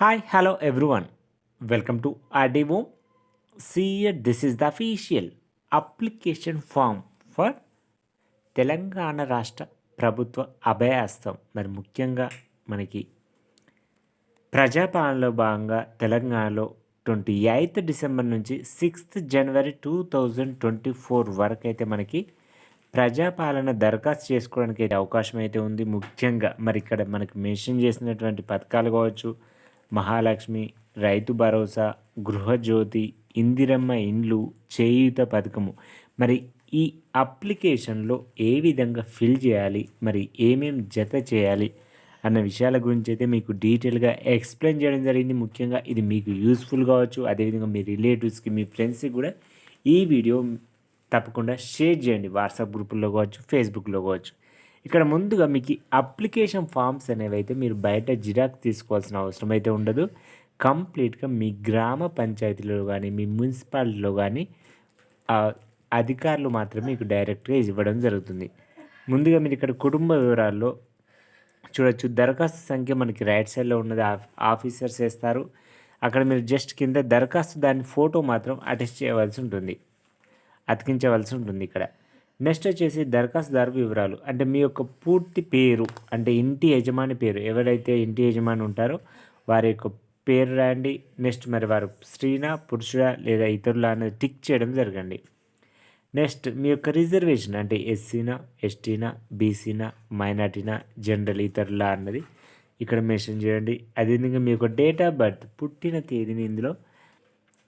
Hi hello everyone welcome to RDO See this this the official application form for Telangana రాష్ట్ర ప్రభుత్వ అభయాస్తం మరి ముఖ్యంగా మనకి ప్రజాపాలనలో భాగంగా తెలంగాణలో ట్వంటీ ఎయిత్ డిసెంబర్ నుంచి sixth January two thousand twenty four వరకు అయితే మనకి ప్రజాపాలన దరఖాస్తు చేసుకోవడానికి అయితే అవకాశం అయితే ఉంది. ముఖ్యంగా మరి ఇక్కడ మనకి మెన్షన్ చేసినటువంటి పథకాలు కావచ్చు మహాలక్ష్మి రైతు భరోసా గృహజ్యోతి ఇందిరమ్మ ఇండ్లు చేయూత పథకము. మరి ఈ అప్లికేషన్లో ఏ విధంగా ఫిల్ చేయాలి? మరి ఏమేం జత చేయాలి? అన్న విషయాల గురించి అయితే మీకు డీటెయిల్గా ఎక్స్ప్లెయిన్ చేయడం జరిగింది. ముఖ్యంగా ఇది మీకు యూస్ఫుల్ కావచ్చు. అదేవిధంగా మీ రిలేటివ్స్కి మీ ఫ్రెండ్స్కి కూడా ఈ వీడియో తప్పకుండా షేర్ చేయండి. వాట్సాప్ గ్రూపుల్లో కావచ్చు ఫేస్బుక్లో కావచ్చు. ఇక్కడ ముందుగా మీకు అప్లికేషన్ ఫామ్స్ అనేవి అయితే మీరు బయట జిరాక్స్ తీసుకోవాల్సిన అవసరం అయితే ఉండదు. కంప్లీట్గా మీ గ్రామ పంచాయతీలో కానీ మీ మున్సిపాలిటీలో కానీ అధికారులు మాత్రమే మీకు డైరెక్ట్గా ఇవ్వడం జరుగుతుంది. ముందుగా మీరు ఇక్కడ కుటుంబ వివరాల్లో చూడొచ్చు. దరఖాస్తు సంఖ్య మనకి రైట్ సైడ్లో ఉన్నది. ఆఫీసర్స్ వేస్తారు. అక్కడ మీరు జస్ట్ కింద దరఖాస్తు దాని ఫోటో మాత్రం అటెస్ట్ చేయవలసి ఉంటుంది. అతికించవలసి ఉంటుంది ఇక్కడ. నెక్స్ట్ వచ్చేసి దరఖాస్తుదారు వివరాలు. అంటే మీ యొక్క పూర్తి పేరు అంటే ఇంటి యజమాని పేరు ఎవరైతే ఇంటి యజమాని ఉంటారో వారి యొక్క పేరు రాయండి. నెక్స్ట్ మరి వారు స్త్రీనా పురుషుడా లేదా ఇతరులా అనేది టిక్ చేయడం జరగండి. నెక్స్ట్ మీ యొక్క రిజర్వేషన్ అంటే ఎస్సీనా ఎస్టీనా బీసీనా మైనార్టీనా జనరల్ ఇతరులా అన్నది ఇక్కడ మెన్షన్ చేయండి. అదేవిధంగా మీ యొక్క డేట్ ఆఫ్ బర్త్ పుట్టిన తేదీని ఇందులో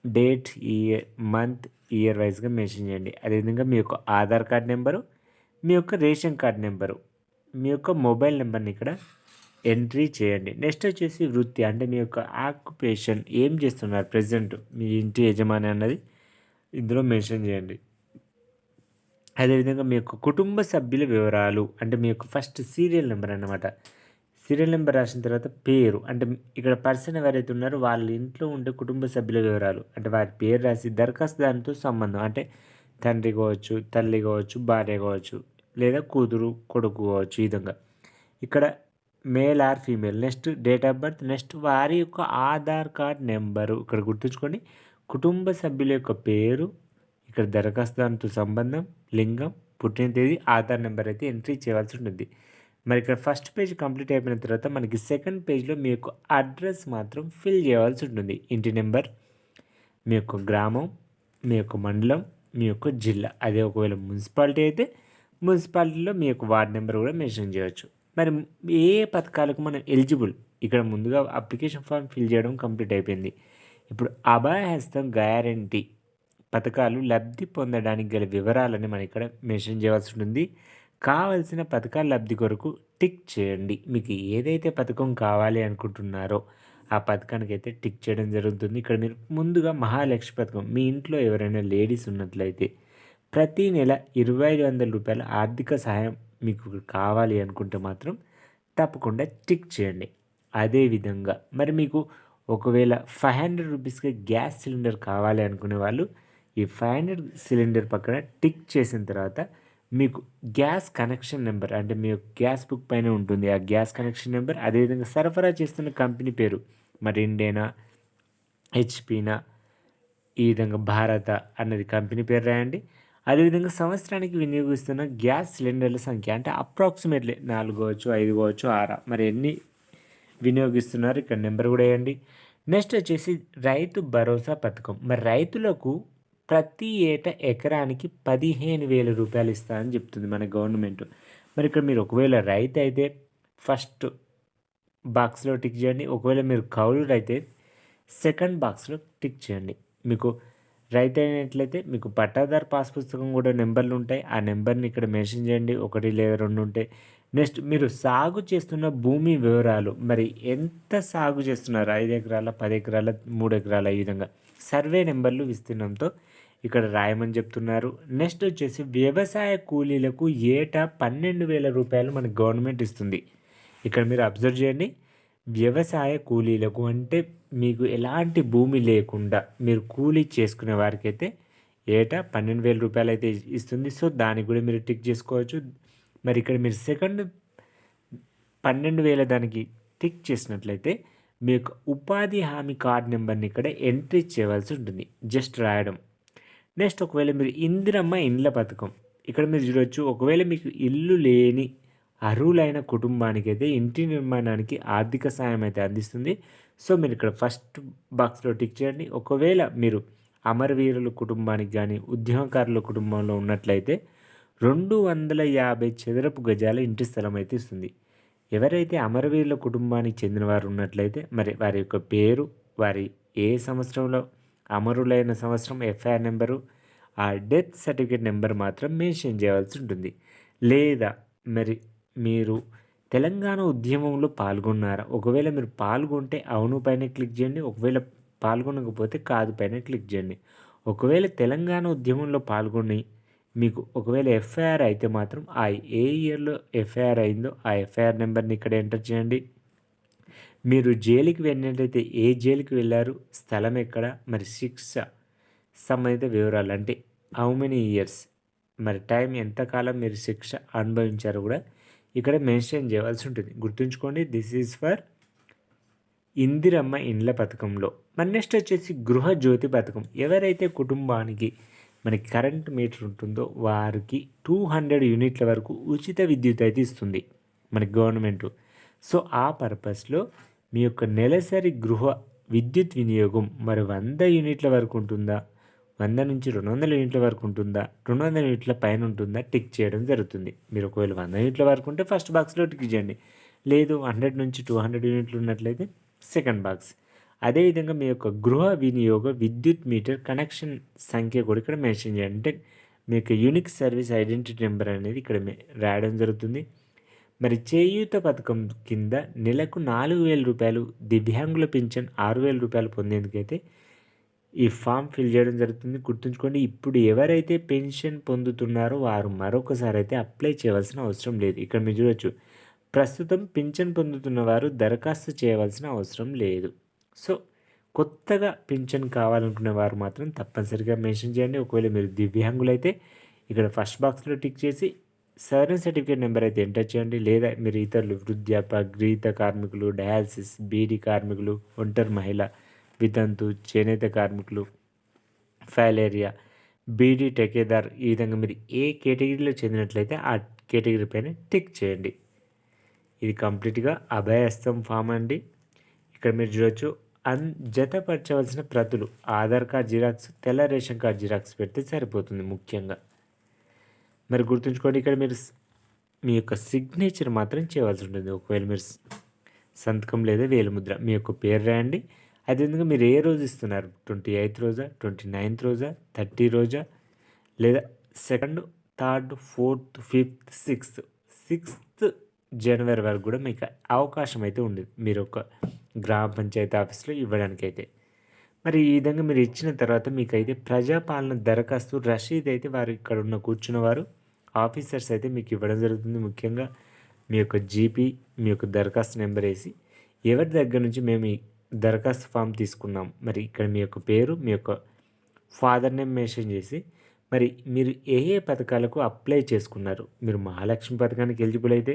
డేట్ ఇయర్ మంత్ ఇయర్ వైజ్గా మెన్షన్ చేయండి. అదేవిధంగా మీ యొక్క ఆధార్ కార్డ్ నెంబరు మీ యొక్క రేషన్ కార్డ్ నెంబరు మీ యొక్క మొబైల్ నెంబర్ని ఇక్కడ ఎంట్రీ చేయండి. నెక్స్ట్ వచ్చేసి వృత్తి అంటే మీ యొక్క ఆక్యుపేషన్ ఏం చేస్తున్నారు ప్రజెంట్ మీ ఇంటి యజమాని అన్నది ఇందులో మెన్షన్ చేయండి. అదేవిధంగా మీ యొక్క కుటుంబ సభ్యుల వివరాలు అంటే మీ యొక్క ఫస్ట్ సీరియల్ నెంబర్ అన్నమాట. సీరియల్ నెంబర్ రాసిన తర్వాత పేరు అంటే ఇక్కడ పర్సన్ ఎవరైతే ఉన్నారో వాళ్ళ ఇంట్లో ఉండే కుటుంబ సభ్యుల వివరాలు అంటే వారి పేరు రాసి దరఖాస్తు దానితో సంబంధం అంటే తండ్రి కావచ్చు తల్లి కావచ్చు భార్య కావచ్చు లేదా కూతురు కొడుకు కావచ్చు ఈ విధంగా. ఇక్కడ male or female next date of birth next వారి యొక్క ఆధార్ కార్డ్ నెంబరు ఇక్కడ గుర్తుంచుకొని కుటుంబ సభ్యుల యొక్క పేరు ఇక్కడ దరఖాస్తు దానితో సంబంధం లింగం పుట్టిన తేదీ ఆధార్ నెంబర్ అయితే ఎంట్రీ చేయవలసి ఉంటుంది. మరి ఇక్కడ ఫస్ట్ పేజ్ కంప్లీట్ అయిపోయిన తర్వాత మనకి సెకండ్ పేజ్లో మీ యొక్క అడ్రస్ మాత్రం ఫిల్ చేయవలసి ఉంటుంది. ఇంటి నెంబర్ మీ యొక్క గ్రామం మీ యొక్క మండలం మీ యొక్క జిల్లా. అదే ఒకవేళ మున్సిపాలిటీ అయితే మున్సిపాలిటీలో మీ యొక్క వార్డ్ నెంబర్ కూడా మెన్షన్ చేయవచ్చు. మరి ఏ పథకాలకు మనం ఎలిజిబుల్ ఇక్కడ ముందుగా అప్లికేషన్ ఫామ్ ఫిల్ చేయడం కంప్లీట్ అయిపోయింది. ఇప్పుడు అభయహస్తం గ్యారంటీ పథకాలు లబ్ధి పొందడానికి గల వివరాలని మనం ఇక్కడ మెన్షన్ చేయవలసి ఉంటుంది. కావలసిన పథకాల లబ్ధి కొరకు టిక్ చేయండి. మీకు ఏదైతే పథకం కావాలి అనుకుంటున్నారో ఆ పథకానికి అయితే టిక్ చేయడం జరుగుతుంది. ఇక్కడ మీరు ముందుగా మహాలక్ష్మి పథకం మీ ఇంట్లో ఎవరైనా లేడీస్ ఉన్నట్లయితే ప్రతి నెల ఇరవై ఐదు వందల రూపాయల ఆర్థిక సహాయం మీకు కావాలి అనుకుంటే మాత్రం తప్పకుండా టిక్ చేయండి. అదేవిధంగా మరి మీకు ఒకవేళ ఫైవ్ హండ్రెడ్ రూపీస్కి గ్యాస్ సిలిండర్ కావాలి అనుకునే వాళ్ళు ఈ ఫైవ్ హండ్రెడ్ సిలిండర్ పక్కన టిక్ చేసిన తర్వాత మీకు గ్యాస్ కనెక్షన్ నెంబర్ అంటే మీ గ్యాస్ బుక్ పైన ఉంటుంది. ఆ గ్యాస్ కనెక్షన్ నెంబర్ అదేవిధంగా సరఫరా చేస్తున్న కంపెనీ పేరు. మరి ఇండేనా హెచ్పీనా ఈ విధంగా భారత అన్నది కంపెనీ పేరు రాయండి. అదేవిధంగా సంవత్సరానికి వినియోగిస్తున్న గ్యాస్ సిలిండర్ల సంఖ్య అంటే అప్రాక్సిమేట్లీ నాలుగు కావచ్చు ఐదు కావచ్చు ఆరా. మరి ఎన్ని వినియోగిస్తున్నారు ఇక్కడ నెంబర్ కూడా వేయండి. నెక్స్ట్ వచ్చేసి రైతు భరోసా పథకం. మరి రైతులకు ప్రతి ఏటా ఎకరానికి పదిహేను వేల రూపాయలు ఇస్తారని చెప్తుంది మన గవర్నమెంట్. మరి ఇక్కడ మీరు ఒకవేళ రైతు అయితే ఫస్ట్ బాక్స్లో టిక్ చేయండి. ఒకవేళ మీరు కౌలు అయితే సెకండ్ బాక్స్లో టిక్ చేయండి. మీకు రైతు అయినట్లయితే మీకు పట్టాదారు పాస్ పుస్తకం కూడా నెంబర్లు ఉంటాయి. ఆ నెంబర్ని ఇక్కడ మెన్షన్ చేయండి. ఒకటి లేదా రెండు ఉంటాయి నెక్స్ట్ మీరు సాగు చేస్తున్న భూమి వివరాలు. మరి ఎంత సాగు చేస్తున్నారు? ఐదు ఎకరాల పది ఎకరాల మూడు ఎకరాల ఈ విధంగా. సర్వే నెంబర్లు విస్తీర్ణంతో ఇక్కడ రాయమని చెప్తున్నారు. నెక్స్ట్ వచ్చేసి వ్యవసాయ కూలీలకు ఏటా పన్నెండు వేల రూపాయలు మన గవర్నమెంట్ ఇస్తుంది. ఇక్కడ మీరు అబ్జర్వ్ చేయండి. వ్యవసాయ కూలీలకు అంటే మీకు ఎలాంటి భూమి లేకుండా మీరు కూలీ చేసుకునే వారికి అయితే ఏటా పన్నెండు వేల రూపాయలు అయితే ఇస్తుంది. సో దానికి కూడా మీరు టిక్ చేసుకోవచ్చు. మరి ఇక్కడ మీరు సెకండ్ పన్నెండు వేల దానికి టిక్ చేసినట్లయితే మీకు ఉపాధి హామీ కార్డ్ నెంబర్ని ఇక్కడ ఎంట్రీ చేయవలసి ఉంటుంది. జస్ట్ రాయడం. నెక్స్ట్ ఒకవేళ మీరు ఇందిరమ్మ ఇండ్ల పథకం. ఇక్కడ మీరు చూడవచ్చు ఒకవేళ మీకు ఇల్లు లేని అర్హులైన కుటుంబానికి అయితే ఇంటి నిర్మాణానికి ఆర్థిక సాయం అయితే అందిస్తుంది. సో మీరు ఇక్కడ ఫస్ట్ బాక్స్లో టిక్ చేయండి. ఒకవేళ మీరు అమరవీరుల కుటుంబానికి కానీ ఉద్యమకారుల కుటుంబంలో ఉన్నట్లయితే రెండు వందల యాభై చదరపు గజాల ఇంటి స్థలం అయితే ఇస్తుంది. ఎవరైతే అమరవీరుల కుటుంబానికి చెందిన వారు ఉన్నట్లయితే మరి వారి యొక్క పేరు వారి ఏ సంవత్సరంలో అమరులైన సంవత్సరం ఎఫ్ఐఆర్ నెంబరు ఆ డెత్ సర్టిఫికేట్ నెంబర్ మాత్రం మెన్షన్ చేయవలసి ఉంటుంది. లేదా మరి మీరు తెలంగాణ ఉద్యమంలో పాల్గొన్నారా? ఒకవేళ మీరు పాల్గొంటే అవును పైన క్లిక్ చేయండి ఒకవేళ పాల్గొనకపోతే కాదు పైన క్లిక్ చేయండి. ఒకవేళ తెలంగాణ ఉద్యమంలో పాల్గొని మీకు ఒకవేళ ఎఫ్ఐఆర్ అయితే మాత్రం ఆ ఏ ఇయర్లో ఎఫ్ఐఆర్ అయిందో ఆ ఎఫ్ఐఆర్ నెంబర్ని ఇక్కడ ఎంటర్ చేయండి. మీరు జైలుకి వెళ్ళినట్లయితే ఏ జైలుకి వెళ్ళారు స్థలం ఎక్కడ మరి శిక్ష సంబంధిత వివరాలు అంటే హౌ మెనీ ఇయర్స్ మరి టైం ఎంతకాలం మీరు శిక్ష అనుభవించారో కూడా ఇక్కడ మెన్షన్ చేయవలసి ఉంటుంది. గుర్తుంచుకోండి దిస్ ఈజ్ ఫర్ ఇందిరమ్మ ఇండ్ల పథకంలో. మరి నెక్స్ట్ వచ్చేసి గృహజ్యోతి పథకం. ఎవరైతే కుటుంబానికి మనకి కరెంట్ మీటర్ ఉంటుందో వారికి టూ హండ్రెడ్ యూనిట్ల వరకు ఉచిత విద్యుత్ అయితే ఇస్తుంది మనకి గవర్నమెంట్. సో ఆ పర్పస్లో మీ యొక్క నెలసరి గృహ విద్యుత్ వినియోగం మరి వంద యూనిట్ల వరకు ఉంటుందా? వంద నుంచి రెండు వందల యూనిట్ల వరకు ఉంటుందా? రెండు వందల యూనిట్ల పైన ఉంటుందా? టిక్ చేయడం జరుగుతుంది. మీరు ఒకవేళ వంద యూనిట్ల వరకు ఉంటే ఫస్ట్ బాక్స్లో టిక్ చేయండి. లేదు హండ్రెడ్ నుంచి టూ హండ్రెడ్ యూనిట్లు ఉన్నట్లయితే సెకండ్ బాక్స్. అదేవిధంగా మీ యొక్క గృహ వినియోగ విద్యుత్ మీటర్ కనెక్షన్ సంఖ్య కూడా ఇక్కడ మెన్షన్ చేయండి. అంటే మీ యొక్క యూనిక్ సర్వీస్ ఐడెంటిటీ నెంబర్ అనేది ఇక్కడ రాయడం జరుగుతుంది. మరి చేయూత పథకం కింద నెలకు నాలుగు వేల రూపాయలు దివ్యాంగుల పింఛన్ ఆరు వేల రూపాయలు పొందేందుకైతే ఈ ఫామ్ ఫిల్ చేయడం జరుగుతుంది. గుర్తుంచుకోండి ఇప్పుడు ఎవరైతే పెన్షన్ పొందుతున్నారో వారు మరొకసారి అయితే అప్లై చేయవలసిన అవసరం లేదు. ఇక్కడ మీరు చూడొచ్చు ప్రస్తుతం పింఛన్ పొందుతున్న వారు దరఖాస్తు చేయవలసిన అవసరం లేదు. సో కొత్తగా పింఛన్ కావాలనుకునే వారు మాత్రం తప్పనిసరిగా మెన్షన్ చేయండి. ఒకవేళ మీరు దివ్యాంగులైతే ఇక్కడ ఫస్ట్ బాక్స్లో టిక్ చేసి సరైన సర్టిఫికేట్ నెంబర్ అయితే ఎంటర్ చేయండి. లేదా మీరు ఇతరులు వృద్ధాప్య గ్రీత కార్మికులు డయాలసిస్ బీడీ కార్మికులు ఒంటరి మహిళ వితంతు చేనేత కార్మికులు ఫైలేరియా బీడీ టెకేదార్ ఈ విధంగా మీరు ఏ కేటగిరీలో చెందినట్లయితే ఆ కేటగిరీ పైన టిక్ చేయండి. ఇది కంప్లీట్గా అభయస్తం ఫామ్ అండి. ఇక్కడ మీరు చూడవచ్చు అన్ జతపరచవలసిన ప్రతులు. ఆధార్ కార్డ్ జిరాక్స్ తెల్ల రేషన్ కార్డ్ జిరాక్స్ పెడితే సరిపోతుంది ముఖ్యంగా. మరి గుర్తుంచుకోండి ఇక్కడ మీరు మీ యొక్క సిగ్నేచర్ మాత్రం చేయవలసి ఉంటుంది. ఒకవేళ మీరు సంతకం లేదా వేలుముద్ర. మీ యొక్క పేరు రాయండి. అదేవిధంగా మీరు ఏ రోజు ఇస్తున్నారు? ట్వంటీ ఎయిత్ రోజా? ట్వంటీ నైన్త్ రోజా? థర్టీ రోజా? లేదా second third fourth fifth sixth? Sixth January వరకు కూడా మీకు అవకాశం అయితే ఉంది మీరు ఒక గ్రామ పంచాయతీ ఆఫీస్లో ఇవ్వడానికి అయితే మరి ఈ విధంగా మీరు ఇచ్చిన తర్వాత మీకు అయితే ప్రజాపాలన దరఖాస్తు రసీదు అయితే వారు ఇక్కడ ఉన్న కూర్చున్న వారు ఆఫీసర్స్ అయితే మీకు ఇవ్వడం జరుగుతుంది. ముఖ్యంగా మీ యొక్క జీపీ మీ యొక్క దరఖాస్తు నెంబర్ వేసి ఎవరి దగ్గర నుంచి మేము దరఖాస్తు ఫామ్ తీసుకున్నాం. మరి ఇక్కడ మీ యొక్క పేరు మీ యొక్క ఫాదర్ నేమ్ మెన్షన్ చేసి మరి మీరు ఏ ఏ పథకాలకు అప్లై చేసుకున్నారు? మీరు మహాలక్ష్మి పథకానికి ఎలిజిబుల్ అయితే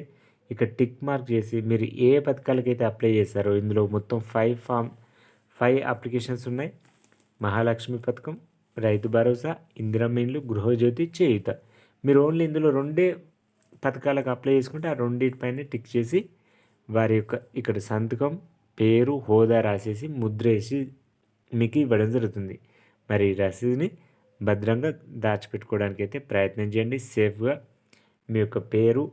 ఇక్కడ టిక్ మార్క్ చేసి మీరు ఏ పథకాలకైతే అప్లై చేశారో ఇందులో మొత్తం ఫైవ్ ఫామ్ ఫైవ్ అప్లికేషన్స్ ఉన్నాయి. మహాలక్ష్మి పథకం రైతు భరోసా ఇందిరమ్మ గృహజ్యోతి చేయుత. మీరు ఓన్లీ ఇందులో రెండే పథకాలకు అప్లై చేసుకుంటే ఆ రెండింటిపైన టిక్ చేసి వారి యొక్క ఇక్కడ సంతకం పేరు హోదా రాసేసి ముద్ర వేసి మీకు ఇవ్వడం జరుగుతుంది. మరి రసీదుని భద్రంగా దాచిపెట్టుకోవడానికి అయితే ప్రయత్నం చేయండి. సేఫ్గా మీ యొక్క పేరు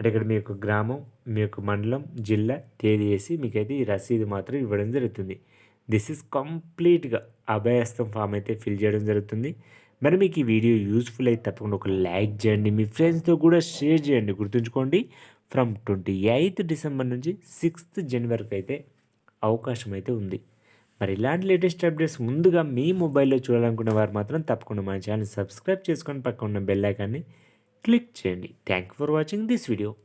అంటే ఇక్కడ మీ యొక్క గ్రామం మీ యొక్క మండలం జిల్లా తేదీ వేసి మీకైతే ఈ రసీదు మాత్రం ఇవ్వడం జరుగుతుంది. దిస్ ఇస్ కంప్లీట్గా అభయస్తం ఫామ్ అయితే ఫిల్ చేయడం జరుగుతుంది. మరి మీకు ఈ వీడియో యూస్ఫుల్ అయితే తప్పకుండా ఒక లైక్ చేయండి మీ ఫ్రెండ్స్తో కూడా షేర్ చేయండి. గుర్తుంచుకోండి ఫ్రమ్ ట్వంటీ ఎయిత్ డిసెంబర్ నుంచి సిక్స్త్ జనవరికి అయితే అవకాశం అయితే ఉంది. మరి ఇలాంటి లేటెస్ట్ అప్డేట్స్ ముందుగా మీ మొబైల్లో చూడాలనుకున్న వారు మాత్రం తప్పకుండా మా ఛానల్ సబ్స్క్రైబ్ చేసుకొని పక్కన ఉన్న బెల్ ఐకాన్ని click journey. Thank you for watching this video.